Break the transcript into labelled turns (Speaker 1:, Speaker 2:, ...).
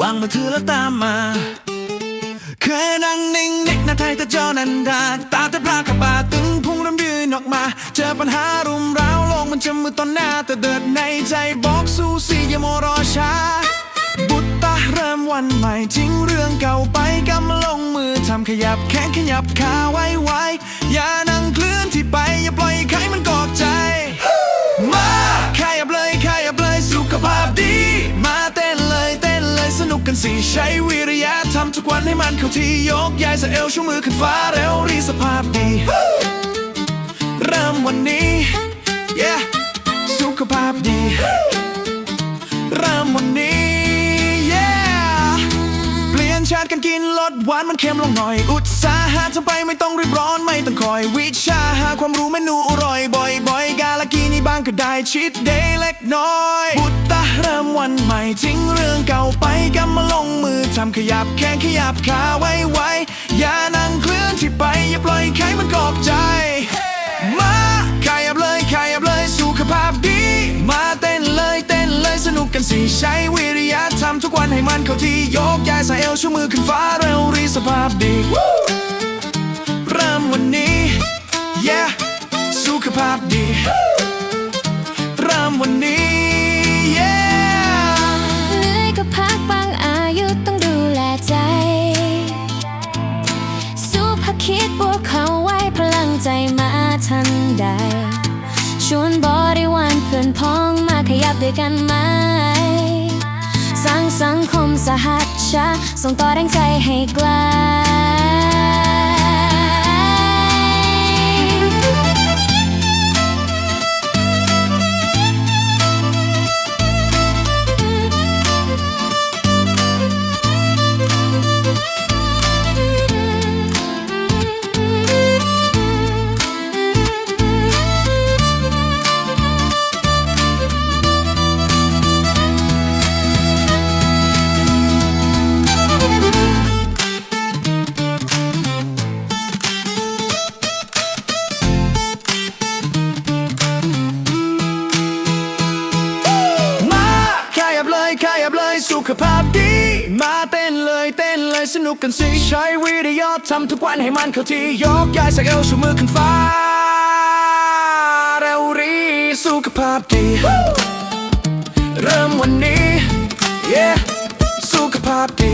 Speaker 1: วางมือถือแล้วตามมา เคยนั่งนิ่งนิกหน้าไทยแต่จอนันดา ตาแต่พลาดขับปาตึงพุงเริ่มยืนออกมา เจอปัญหารุมเร้าโลกมันจะมือตอนหน้า แต่เดินในใจบอกสู้สิอย่ามัวรอช้า บุตตาเริ่มวันใหม่ทิ้งเรื่องเก่าไปกำลงมือทำขยับแข้งขยับขาไว้ไว้ สี่ใช้วิริยะทำทุกวันให้มันเข้าที่ยกย้ายสะเอวชูมือขึ้นฟ้าเร็วรีสภาพดี เริ่มวันนี้ yeah สุขภาพดี เริ่มวันนี้ กันกินลดหวานมันเค็มลงหน่อย อุตสาหะทำไปไม่ต้องรีบร้อนไม่ต้องคอย วิชาหาความรู้เมนูอร่อยบ่อยๆ กาลกินี่บ้างก็ได้ชิดเดย์เล็กน้อยบุตตาเริ่มวันใหม่ทิ้งเรื่องเก่าไปกำมาลงมือทำขยับแข้งขยับขาไว้ไว้อย่านั่งเคลื่อนที่ไปอย่าปล่อยใครมันกอบใจ มาขยับเลยขยับเลยสุขภาพดี มาเต้นเลยเต้นเลยสนุกกันสิใช้วิริยะทำทุกวันให้มันเข้าที่ยกย้าย ชูมือขึ้นฟ้าเร็วรีสภาพดี เริ่มวันนี้ yeah สุขภาพดี เริ่มวันนี้ yeah
Speaker 2: เหนื่อยก็พักบางอายุต้องดูแลใจสู้พักคิดบวกเขาไว้พลังใจมาทันใด ชวนบริวารเพื่อนพ้องมาขยับด้วยกันไหม คมสหัชชาส่งต่อแรงใจให้ไกล
Speaker 1: ขภาพดี มาเต้นเลยเต้นเลยสนุกกันสิ ใช้วิริยะทำทุกวันให้มันเข้าที่ยกย้ายสักเอวชูมือขึ้นฟ้า เร็วรีสุขภาพดี เริ่มวันนี้ yeah สุขภาพดี